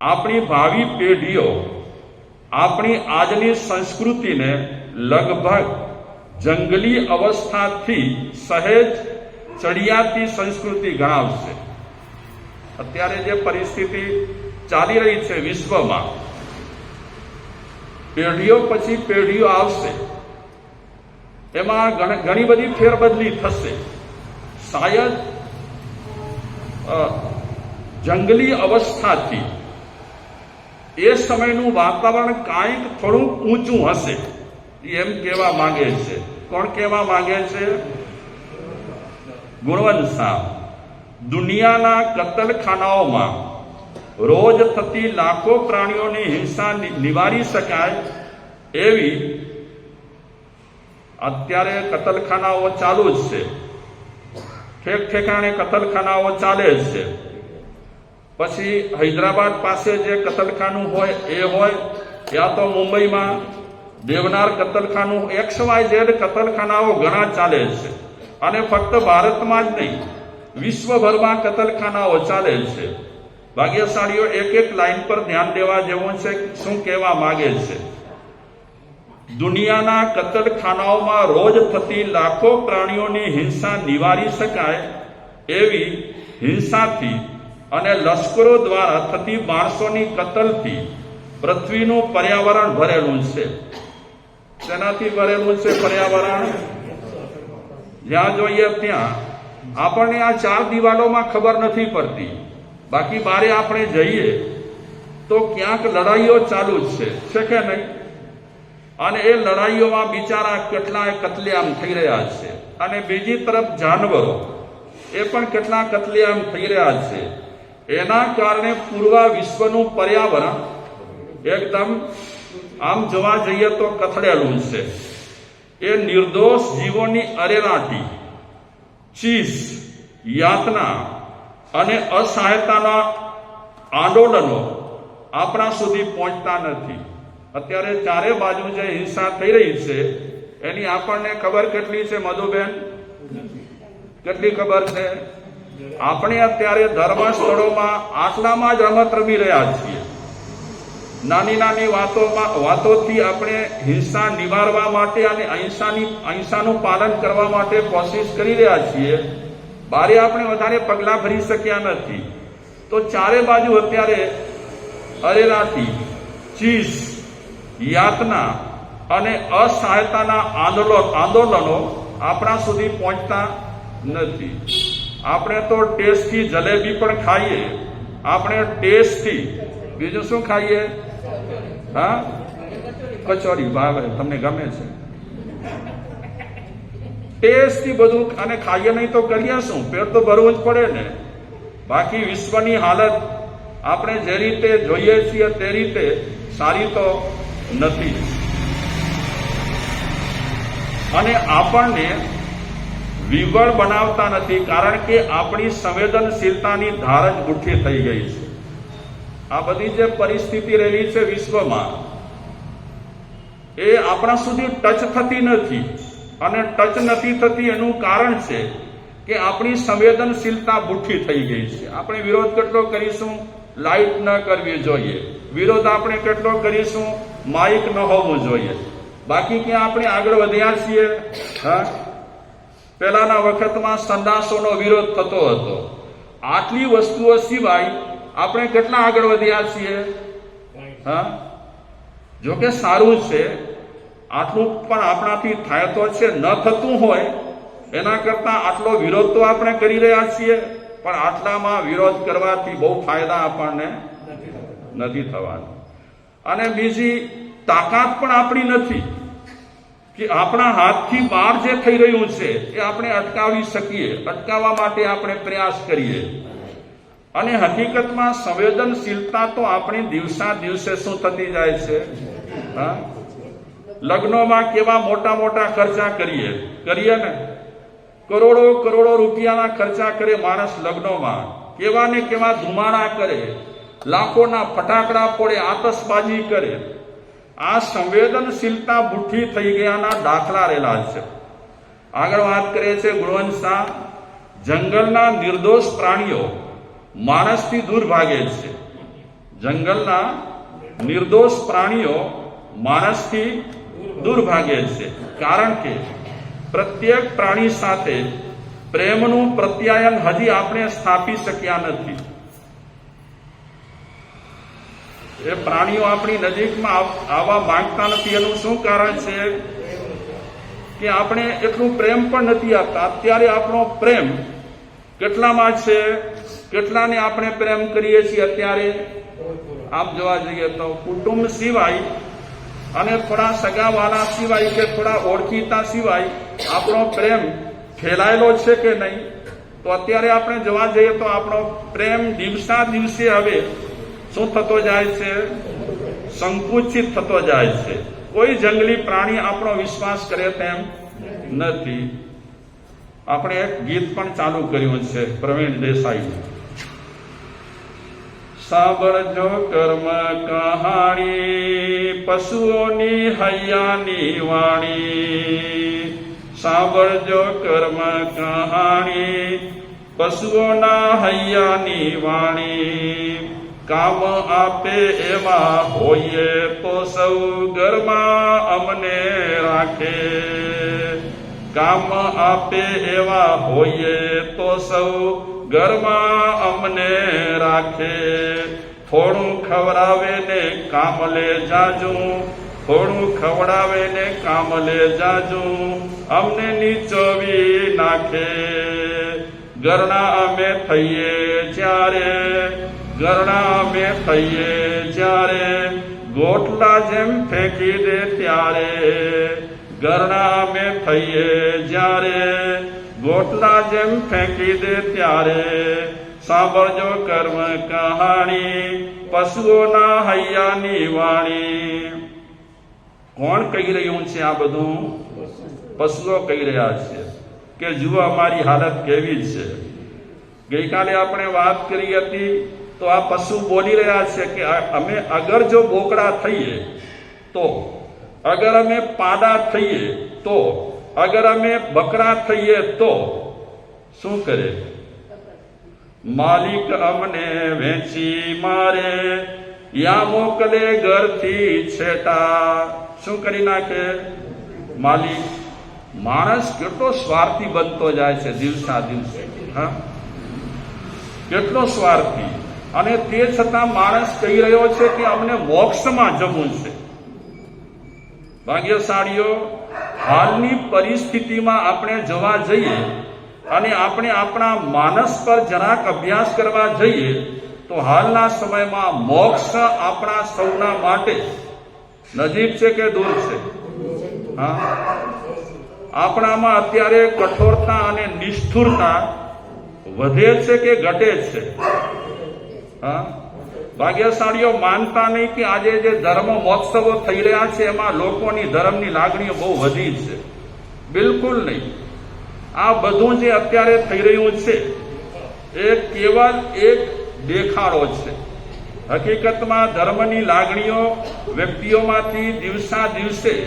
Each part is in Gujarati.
આપણી ભાવિ પેઢીઓ, આપણી આજની સંસ્કૃતિને લગભગ જંગલી અવસ્થાથી સહેજ ચડિયાતી સંસ્કૃતિ ગણાવશે. અત્યારે જે પરિસ્થિતિ ચાલી રહી છે વિશ્વમાં, પેઢીઓ પછી પેઢીઓ આવશે. એમાં ઘણ- બધી ફેરબદલી થશે. શાયદ જંગલી અવસ્થાથી એ સમયનું વાતાવરણ કાંઈક થોડું ઊંચું હશે. એમ કહેવા માંગે છે. કોણ કહેવા માંગે છે? ગુણવંત શાહ દુનિયાના કતલખાનાઓમાં રોજ થતી લાખો પ્રાણીઓની હિંસા નિવારી શકાય એવી અત્યારે કતલખાનાઓ ચાલુ જ છે. ઠેક ઠેકાણે કતલખાનાઓ ચાલે જ છે. પછી હૈદરાબાદ પાસે જે કતલખાનું હોય એ હોય, યા તો મુંબઈમાં દેવનાર કતલખાનું એક્સ વાય ઝેડ કતલખાનાઓ ઘણા ચાલે છે. અને ફક્ત ભારતમાં જ નહીં, વિશ્વભરમાં કતલખાનાઓ ચાલે છે. ભાગ્યશાળીઓ એક એક લાઈન પર ધ્યાન દેવા જેવું છે, શું કહેવા માંગે છે? દુનિયાના કતલખાનાઓમાં રોજ થતી લાખો પ્રાણીઓની હિંસા નિવારી શકાય એવી હિંસાથી અને લશ્કરો દ્વારા થતી માણસોની કતલથી પૃથ્વીનું પર્યાવરણ ભરેલું છે. તેનાથી ભરેલું છે પર્યાવરણ? જ્યાં જોઈએ ત્યાં. આપણને આ ચાર દિવાલોમાં ખબર નથી પડતી. બાકી બારે આપણે જઈએ તો ક્યાંક લડાઈઓ ચાલુ જ છે કે નહીં? અને એ લડાઈઓમાં બિચારા કેટલાય કતલેઆમ થઈ રહ્યા છે. અને બીજી તરફ જાનવરો એ પણ કેટલા કતલેઆમ થઈ રહ્યા છે. એના કારણે પૂર્વા વિશ્વનું પર્યાવરણ એકદમ આમ જોવા જઈએ તો કથળેલું છે. એ નિર્દોષ જીવોની અરેરાટી, ચીસ, યાતના અને અસહાયતાના આંદોલનો આપણા સુધી પહોંચતા નથી. અત્યારે ચારે બાજુ જે હિંસા થઈ રહી છે, એની આપણને ખબર કેટલી છે, મધુબેન? કેટલી ખબર છે? આપણે અત્યારે ધર્મ સ્થળોમાં આટલામાં જ રમત રમી રહ્યા છીએ. નાની નાની વાતોમાં, વાતોથી આપણે હિંસા નિવારવા માટે અને અહિંસાની, અહિંસાનું પાલન કરવા માટે કોશિશ કરી રહ્યા છીએ. બારે આપણે વધારે પગલાં ભરી શક્યા નથી. તો ચારે બાજુ અત્યારે અરેરાટી, ચીસ, યાતના અને અસહાયતાના આંદોલન આંદોલનો આપણા સુધી પહોંચતા નથી. આપણે તો ટેસ્ટથી જલેબી પણ ખાઈએ. આપણે ટેસ્ટથી બીજું શું ખાઈએ? હા? કચોરી. ભાવે તમને ગમે છે. ટેસ્ટથી બધું અને ખાઈએ નહીં તો કરીએ શું? પેટ તો ભરવું જ પડે ને. બાકી વિશ્વની હાલત આપણે જે રીતે જોઈએ છીએ તે રીતે સારી તો નથી. અને આપણને વિવળ બનાવતા નથી, કારણ કે આપણી સંવેદનશીલતાની ધાર જ મુઠ્ઠી થઈ ગઈ છે. આ બધી જે પરિસ્થિતિ રહેલી છે વિશ્વમાં, એ આપણા સુધી ટચ થતી નથી. અને ટચ નથી થતી એનું કારણ છે કે આપણી સંવેદનશીલતા બુઠ્ઠી થઈ ગઈ છે. આપણે વિરોધ કેટલો કરીશું? લાઇટ ન કરવી જોઈએ. વિરોધ આપણે કેટલો કરીશું? માઇક ન હોવું જોઈએ. બાકી ક્યાં આપણે આગળ વધ્યા છીએ? હા? પહેલાના વખતમાં સંદાસોનો વિરોધ થતો હતો. આટલી વસ્તુઓ સિવાય આપણે કેટલા આગળ વધ્યા છીએ? હા? જો કે સારું છે. આટલું પણ આપણાથી થાય તો છે. ન થતું હોય એના કરતા આટલો વિરોધ તો આપણે કરી રહ્યા છીએ. પણ આટલામાં વિરોધ કરવાથી બહુ ફાયદા આપણને નથી થવાના. અને બીજી તાકાત પણ આપણી નથી. કે આપણા હાથથી બહાર જે થઈ રહ્યું છે, એ આપણે અટકાવી શકીએ. અટકાવવા માટે આપણે પ્રયાસ કરીએ. અને હકીકતમાં સંવેદનશીલતા તો આપણી દિવસા દિવસે શું થતી જાય છે? હા? લગ્નોમાં કેવા મોટા મોટા ખર્ચા કરીએ? કરીએ ને? કરોડો કરોડો રૂપિયાના ખર્ચા કરે માણસ લગ્નોમાં. કેવા ને કેવા ધુમાડા કરે. લાખોના ફટાકડા ફોડે, આતશબાજી કરે. આ સંવેદનશીલતા બુઠ્ઠી થઈ ગયાના દાખલા રહેલા છે. આગળ વાત કરે છે ગુણવંત શાહ. જંગલના નિર્દોષ પ્રાણીઓ માણસથી દૂર ભાગે છે. જંગલના નિર્દોષ પ્રાણીઓ માણસથી દૂર ભાગે છે. કારણ કે પ્રત્યેક પ્રાણી સાથે પ્રેમનું પ્રત્યાયન હજી આપણે સ્થાપી શક્યા નથી. એ પ્રાણીઓ આપણી નજીકમાં આવવા માંગતા નથી. એનું શું કારણ છે? કે આપણે એટલું પ્રેમ પણ નથી આપતા. અત્યારે આપણો પ્રેમ કેટલામાં છે? કેટલાને આપણે પ્રેમ કરીએ છીએ અત્યારે? આમ જોવા જઈએ તો કુટુંબ સિવાય અને થોડા સગાવાલા સિવાય કે થોડા ઓળખીતા સિવાય આપણો પ્રેમ ફેલાયેલો છે કે નહીં? તો અત્યારે આપણે જોવા જઈએ તો આપણો પ્રેમ દિવસા દિવસે હવે શું થતો જાય છે? સંકુચિત થતો જાય છે. કોઈ જંગલી પ્રાણી આપણો વિશ્વાસ કરે તેમ નથી. આપણે એક ગીત પણ ચાલુ કર્યું છે, પ્રવીણ દેસાઈ. સાબર જો કર્મ કહાણી, પશુઓની હૈયાની વાણી. સાબર જો કર્મ કહાણી, પશુઓના હૈયાની વાણી. કામ આપે એવા હોઈએ તો સૌ ઘરમાં અમને રાખે. કામ આપે એવા હોઈએ તો સૌ ઘરમાં અમને રાખે. થોડું ખવડાવે ને કામ લે જાજુ, થોડું ખવડાવે ને કામ લે જાજુ, અમને નીચોવી નાખે. ઘરના અમે થઈએ જ્યારે ઘરના અમે થઈએ જ્યારે ગોટલા જેમ ફેંકી દે ત્યારે. ઘરણા અમે થઈએ જ્યારે ગોટલા જેમ ફેંકી દે ત્યારે. સાંભળજો કર્મ કહાણી, પશુઓના હૈયાની વાણી. કોણ કહી રહ્યું છે આ બધું? પશુઓ કહી રહ્યા છે કે જુઓ, અમારી હાલત કેવી છે. ગઈકાલે આપણે વાત કરી હતી તો આ પશુ બોલી રહ્યા છે કે અમે અગર જો બોકડા થઈએ, તો અગર અમે પાડા થઈએ, તો અગર અમે બકરા થઈએ, તો શું કરે? માલિક અમને વેચી મારે, યા મોકલે ઘરથી છેટા. શું કરી નાખે? માલિક, માણસ કેટલો સ્વાર્થી બનતો જાય છે દિવસા દિવસે હા? કેટલો સ્વાર્થી? અને તે છતાં માણસ કહી રહ્યો છે કે અમને મોક્ષમાં જવું છે. ભાગ્યશાળીઓ, હાલની પરિસ્થિતિમાં આપણે જવા જઈએ અને આપણે આપણા માનસ પર જરાક અભ્યાસ કરવા જઈએ તો હાલના સમયમાં મોક્ષ આપણા સૌના માટે નજીક છે કે દૂર છે? હા. આપણામાં અત્યારે કઠોરતા અને નિષ્ઠુરતા વધે છે કે ઘટે છે? હા? ભાગ્યશાળીઓ માનતા નહીં કે આજે જે ધર્મ મહોત્સવો થઈ રહ્યા છે, એમાં લોકોની ધર્મની લાગણીઓ બહુ વધી છે. બિલકુલ નહીં. આ બધું જે અત્યારે થઈ રહ્યું છે, એ કેવલ એક દેખાડો છે. હકીકતમાં ધર્મની લાગણીઓ વ્યક્તિઓમાંથી દિવસા દિવસે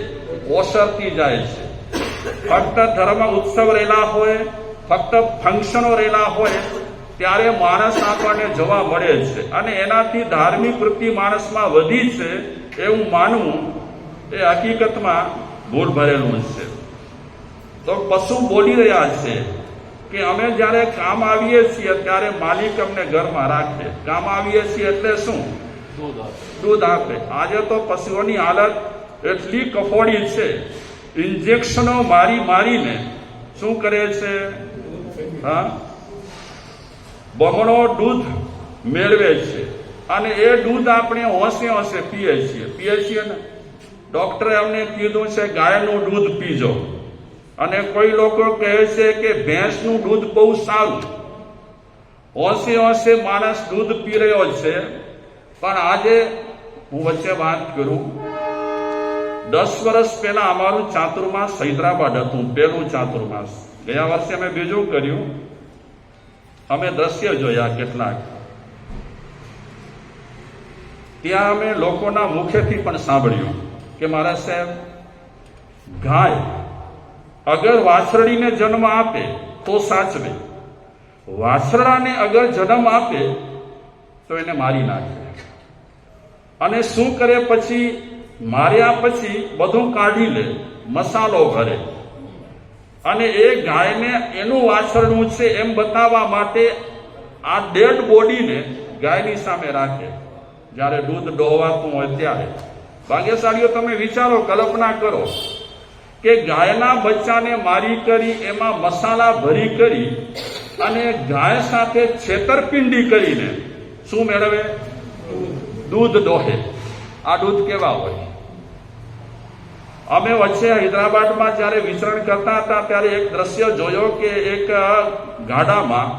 ઓસરતી જાય છે. ફક્ત ધર્મ ઉત્સવ રહેલા હોય, ફક્ત ફંક્શનો રહેલા હોય ત્યારે માણસ આપણને જોવા મળે છે. અને એનાથી ધાર્મિક વૃત્તિ માણસમાં વધી છે એવું માનવું એ હકીકતમાં ભૂલ ભરેલું છે. તો પશુ બોલી રહ્યા છે કે અમે જ્યારે કામ આવીએ છીએ ત્યારે માલિક અમને ઘરમાં રાખે. કામ આવીએ છીએ એટલે શું? દૂધ આપે. આજે તો પશુઓની હાલત એટલી કફોડી છે. ઇન્જેક્શનો મારી મારીને શું કરે છે? હા? બમણો દૂધ મેળવે છે. અને એ દૂધ આપણે હોંશે હોંશે પીએ છીએ. પીએ છીએ ને? ડોક્ટરે અમને કીધું છે, ગાયનું દૂધ પીજો. અને કોઈ લોકો કહે છે કે, ભેંસનું દૂધ બહુ સારું. હોંશે હોંશે માણસ દૂધ પી રહ્યો છે. પણ આજે હું વચ્ચે વાત કરું. દસ વર્ષ પહેલા અમારું ચાતુર્માસ હૈદરાબાદ હતું, પહેલું ચાતુર્માસ. ગયા વર્ષે અમે બીજું કર્યું. અમે દ્રશ્ય જોયા કેટલાક. ત્યાં અમે લોકોના મુખેથી પણ સાંભળ્યું કે મારા સાહેબ, ગાય અગર વાછરડીને જન્મ આપે તો સાચવે. વાછરડાને અગર જન્મ આપે તો એને મારી નાખે. અને શું કરે પછી? માર્યા પછી બધું કાઢી લે, મસાલો ભરે. અને એ ગાયને એનું વાછરડું છે એમ બતાવવા માટે આ ડેડ બોડીને ગાયની સામે રાખે. જ્યારે દૂધ ડોહવાતું હોય ત્યારે. ભાગ્યશાળીઓ, તમે વિચારો, કલ્પના કરો કે ગાયના બચ્ચાને મારી કરી, એમાં મસાલા ભરી કરી અને ગાય સાથે છેતરપિંડી કરીને શું મેળવે? દૂધ દોહે આ દૂધ કેવા હોય? અમે વચ્ચે હૈદરાબાદમાં જ્યારે વિચરણ કરતા હતા, ત્યારે એક દ્રશ્ય જોયો કે એક ગાડામાં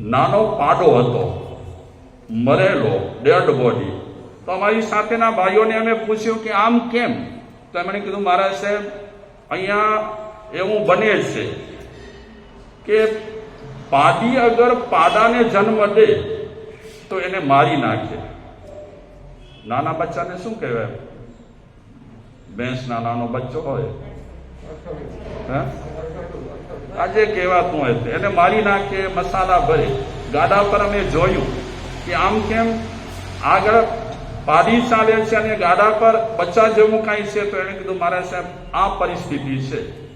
નાનો પાડો હતો, મરેલો, ડેડ બોડી. તો અમારી સાથેના ભાઈઓને અમે પૂછ્યું કે આમ કેમ? તો એમણે કીધું, મહારાજ સાહેબ, અહીંયા એવું બને છે કે પાડી અગર પાડાને જન્મ દે, તો એને મારી નાખે. નાના બચ્ચાને શું કહેવાય? ભેંસના નાનો બચ્ચો હોય. હા? આજે કહેવાતું છે. એને મારી નાખે, મસાલા ભરે. ગાડા પર અમે જોયું કે આમ કેમ આગળ પાડી ચાલે છે અને ગાડા પર બચ્ચા જેવું કાંઈ છે, તો એને કીધું, મારા સાહેબ, આ પરિસ્થિતિ છે.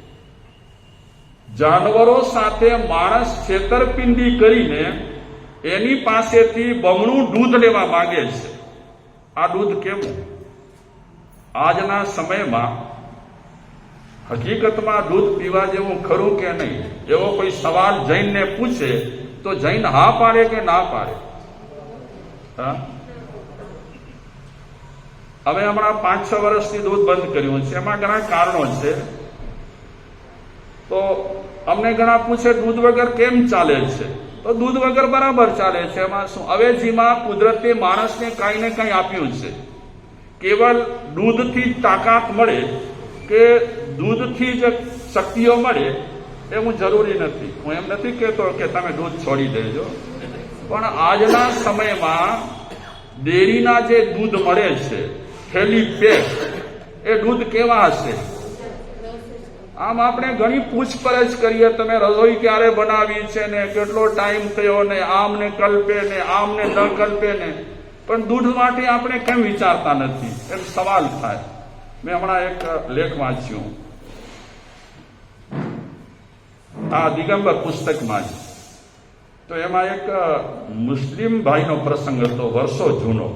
જાનવરો સાથે માણસ છેતરપિંડી કરીને એની પાસેથી બમણું દૂધ લેવા માંગે છે. આ દૂધ કેવું? આજના સમયમાં હકીકતમાં દૂધ પીવા જેવું ખરું કે નહીં? એવો કોઈ સવાલ જૈનને પૂછે તો જૈન હા પાડે કે ના પાડે? હવે હમણાં પાંચ છ વર્ષથી દૂધ બંધ કર્યું છે. એમાં ઘણા કારણો છે. તો અમને ઘણા પૂછે દૂધ વગર કેમ ચાલે છે? તો દૂધ વગર બરાબર ચાલે છે. એમાં શું? અવેજીમાં કુદરતે માણસને કાંઈ ને કાંઈ આપ્યું છે. કેવલ દૂધથી જ તાકાત મળે કે દૂધથી જ શક્તિઓ મળે, એવું જરૂરી નથી. હું એમ નથી કહેતો કે તમે દૂધ છોડી દેજો. પણ આજના સમયમાં ડેરીના જે દૂધ મળે છે, થેલી પેક, એ દૂધ કેવા હશે? આમ આપણે ઘણી પૂછપરછ કરીએ, તમે રસોઈ ક્યારે બનાવી છે ને, કેટલો ટાઈમ થયો ને આમ ને કલ્પે ને આમ ને ન કલ્પે ને. પણ દૂધ માટે આપણે કેમ વિચારતા નથી? એમ સવાલ થાય. મેં હમણાં એક લેખ વાંચ્યો. આ દિગંબર પુસ્તકમાં જ તો એમાં એક મુસ્લિમ ભાઈનો પ્રસંગ હતો, વર્ષો જૂનો.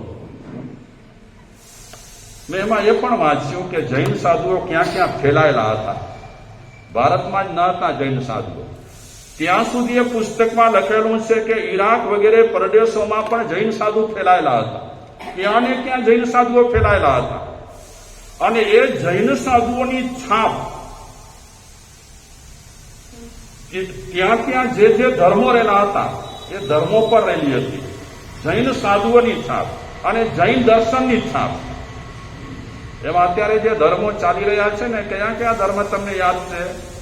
મેં એમાં એ પણ વાંચ્યું કે જૈન સાધુઓ ક્યાં ક્યાં ફેલાયેલા હતા. ભારતમાં જ ન હતા જૈન સાધુઓ. ત્યાં સુધી એ પુસ્તકમાં લખેલું છે કે ઈરાક વગેરે પ્રદેશોમાં પણ જૈન સાધુ ફેલાયેલા હતા. ત્યાં ને ત્યાં જૈન સાધુઓ ફેલાયેલા હતા. અને એ જૈન સાધુઓની છાપ ત્યાં ત્યાં જે જે ધર્મો રહેલા હતા, એ ધર્મો પર રહેલી હતી. જૈન સાધુઓની છાપ અને જૈન દર્શનની છાપ. એમાં અત્યારે જે ધર્મો ચાલી રહ્યા છે ને, કયા કયા ધર્મ તમને યાદ છે?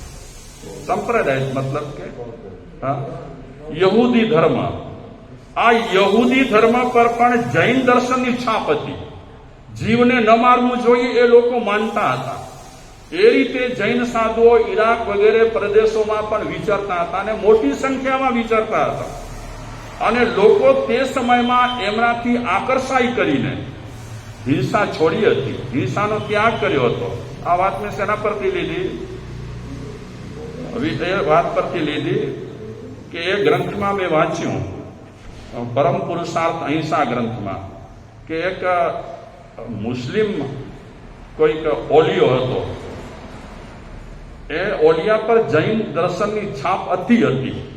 સંપ્રદાય મતલબ કે યહૂદી ધર્મ. આ યહૂદી ધર્મ પર પણ જૈન દર્શનની છાપ હતી. જીવને ન મારવું જોઈએ એ લોકો માનતા હતા. એ રીતે જૈન સાધુઓ ઈરાક વગેરે પ્રદેશોમાં પણ વિચરતા હતા અને મોટી સંખ્યામાં વિચરતા હતા. અને લોકો તે સમયમાં એમનાથી આકર્ષાઈ કરીને હિંસા છોડી હતી. હિંસાનો ત્યાગ કર્યો હતો. આ વાત મેં શેના પરથી લીધી? એ વાત પરથી લીધી કે એ ગ્રંથમાં મેં વાંચ્યું. પરમ પુરુષાર્થ અહિંસા ગ્રંથમાં કે એક મુસ્લિમ કોઈક ઓલિયો હતો. એ ઓલિયા પર જૈન દર્શનની છાપ અતિ હતી.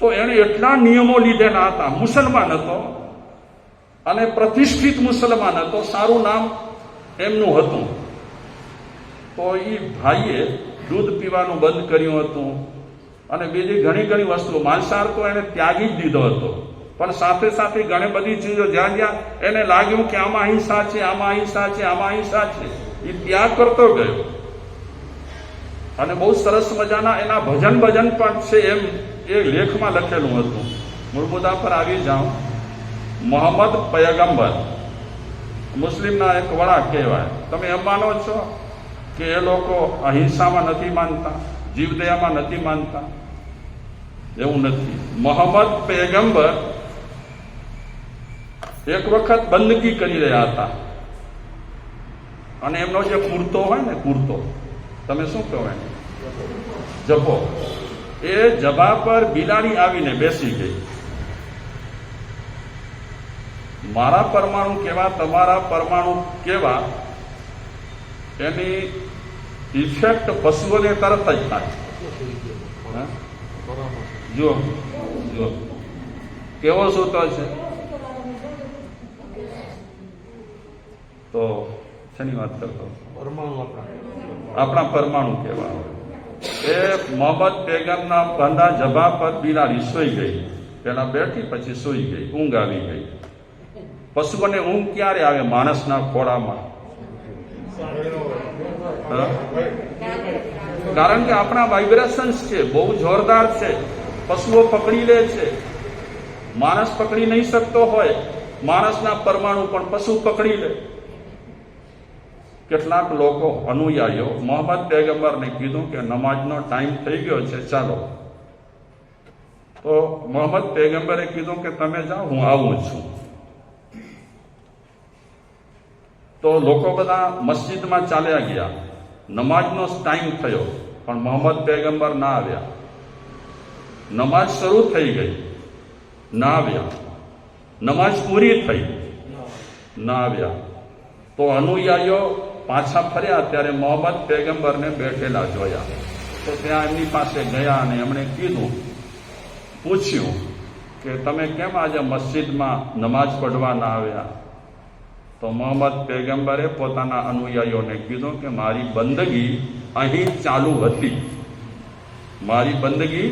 તો એણે એટલા નિયમો લીધેલા હતા. મુસલમાન હતો અને પ્રતિષ્ઠિત મુસલમાન હતો. સારું નામ એમનું હતું. તો એ ભાઈએ દૂધ પીવાનું બંધ કર્યું હતું. અને બીજી ઘણી ઘણી વસ્તુઓ, માંસાહાર તો એને ત્યાગી જ દીધો હતો. પણ સાથે સાથે ઘણી બધી ચીજો જ્યાં જ્યાં એને લાગ્યું કે આમાં અહિંસા છે, આમાં અહિંસા છે, આમાં અહિંસા છે એ ત્યાગ કરતો ગયો. અને બહુ સરસ મજાના એના ભજન ભજન પણ છે એમ એ લેખમાં લખેલું હતું. મૂળ મુદ્દા પર આવી જાઉં. મોહમ્મદ પયગંબર, મુસ્લિમના એક વડા કહેવાય. તમે એમ માનો છો? કે એ લોકો અહિંસામાં નથી માનતા, જીવદયામાં નથી માનતા. એવું નથી. મોહમ્મદ પેગંબર એક વખત બંદગી કરી રહ્યા હતા. અને એમનો જે કુર્તો હોય ને કુર્તો, તમે શું કહો એને? જભો. એ જબા પર બિલાડી આવીને બેસી ગઈ. મારા પરમાણુ કેવા, તમારા પરમાણુ કેવા, એની ઇફેક્ટ પશુઓને તરત જ થાય જો જુઓ જુઓ કેવો સૂત્ર છે તો શેની વાત કરતો પરમાણુ આપણા આપણા પરમાણુ કહેવા એ મોહમ્મદ પેગમના બંધા જભા પર બિલાડી સૂઈ ગઈ પેલા બેઠી પછી સૂઈ ગઈ ઊંઘ આવી ગઈ પશુઓને ઊંઘ ક્યારે આવે માણસના ખોળામાં? કારણ કે આપણા વાઇબ્રેશન્સ છે, બહુ જોરદાર છે. પશુઓ પકડી લે છે. માણસ પકડી નહીં શકતો હોય, માણસના પરમાણુ પણ પશુ પકડી લે. કેટલાક લોકો અનુયાયીઓ, મોહમ્મદ પેગમ્બરને કીધું કે નમાજનો ટાઈમ થઈ ગયો છે, ચાલો. તો મોહમ્મદ પેગમ્બરે કીધું કે તમે જાઓ, હું આવું છું. તો લોકો બધા મસ્જિદમાં ચાલ્યા ગયા. નમાજનો ટાઈમ થયો, પણ મોહમ્મદ પેગંબર ના આવ્યા. નમાજ શરૂ થઈ ગઈ, ના આવ્યા. નમાજ પૂરી થઈ, ના આવ્યા. તો અનુયાયીઓ પાછા ફર્યા, ત્યારે મોહમ્મદ પેગમ્બરને બેઠેલા જોયા. તો ત્યાં એમની પાસે ગયા અને એમણે કીધું, પૂછ્યું કે, તમે કેમ આજે મસ્જિદમાં નમાજ પઢવા ના આવ્યા? તો મોહમ્મદ પેગમ્બરે પોતાના અનુયાયીઓને કીધું કે મારી બંદગી અહીં ચાલુ હતી. મારી બંદગી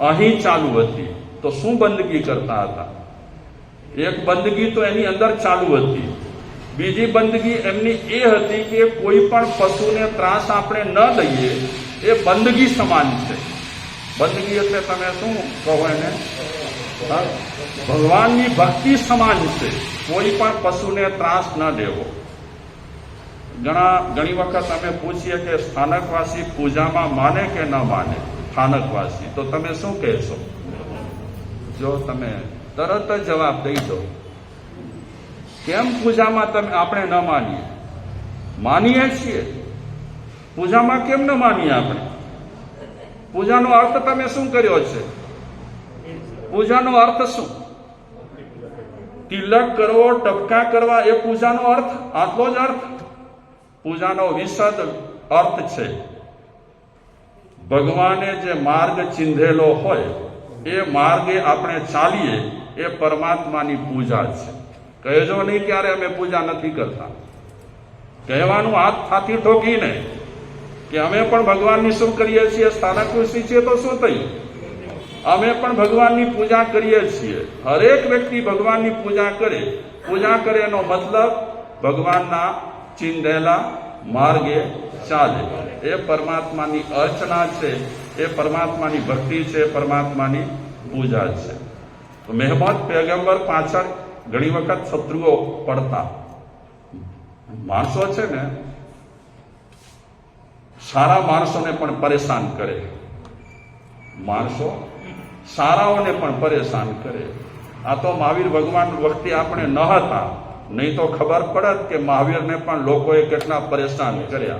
અહીં ચાલુ હતી. તો શું બંદગી કરતા હતા? એક બંદગી તો એની અંદર ચાલુ હતી. બીજી બંદગી એમની એ હતી કે કોઈ પણ પશુને ત્રાસ આપણે ન દઈએ, એ બંદગી સમાન છે. બંદગી એટલે તમે શું કહો એને? ભગવાનની ભક્તિ સમાન છે. કોઈ પણ પશુને ત્રાસ ન દેવો. ઘણા, ઘણી વખત અમે પૂછીએ કે સ્થાનકવાસી પૂજામાં માને કે ન માને? સ્થાનકવાસી. તો તમે શું કહેશો? જો તમે તરત જ જવાબ દઈ દો. કેમ પૂજામાં તમે, આપણે ન માનીએ? માનીએ છીએ. પૂજામાં કેમ ન માનીએ આપણે? પૂજાનો અર્થ તમે શું કર્યો છે? પૂજાનો અર્થ શું? તિલક કરવો ટપકા કરવા, એ પૂજાનો અર્થ? આટલો જ અર્થ? પૂજાનો વિશદ અર્થ છે. ભગવાને જે માર્ગ ચિંધેલો હોય, એ માર્ગે આપણે ચાલીએ, એ પરમાત્માની પૂજા છે. કહેજો નહીં ત્યારે અમે પૂજા નથી કરતા. કહેવાનું હાથ થાથી ઠોકીને કે અમે પણ ભગવાનની શું કરીએ છીએ? સ્થાનક કૃષિ છીએ તો શું થયું? અમે પણ ભગવાનની પૂજા કરીએ છીએ. હરેક વ્યક્તિ ભગવાનની પૂજા કરે. પૂજા કરે એનો મતલબ ભગવાનના ચિંધેલા માર્ગે ચાલે. એ પરમાત્માની અર્ચના છે. એ પરમાત્માની ભક્તિ છે. પરમાત્માની પૂજા છે. તો મહેમદ પેગમ્બર પાછળ ઘણી વખત શત્રુઓ પડતા. માણસો છે ને, સારા માણસોને પણ પરેશાન કરે. માણસો સારાઓને પણ પરેશાન કરે. આ તો મહાવીર ભગવાન વખતે આપણે ન હતા. નહીં તો ખબર પડત કે મહાવીરને પણ લોકોએ કેટલા પરેશાન કર્યા.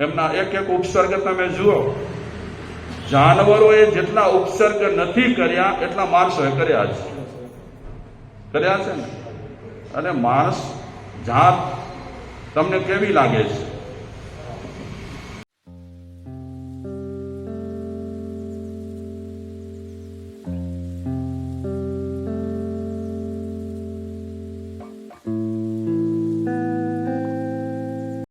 એમના એક એક ઉપસર્ગ તમે જુઓ. જાનવરોએ જેટલા ઉપસર્ગ નથી કર્યા, એટલા માણસોએ કર્યા છે કર્યા છે ને? અને માણસ જાત તમને કેવી લાગે છે?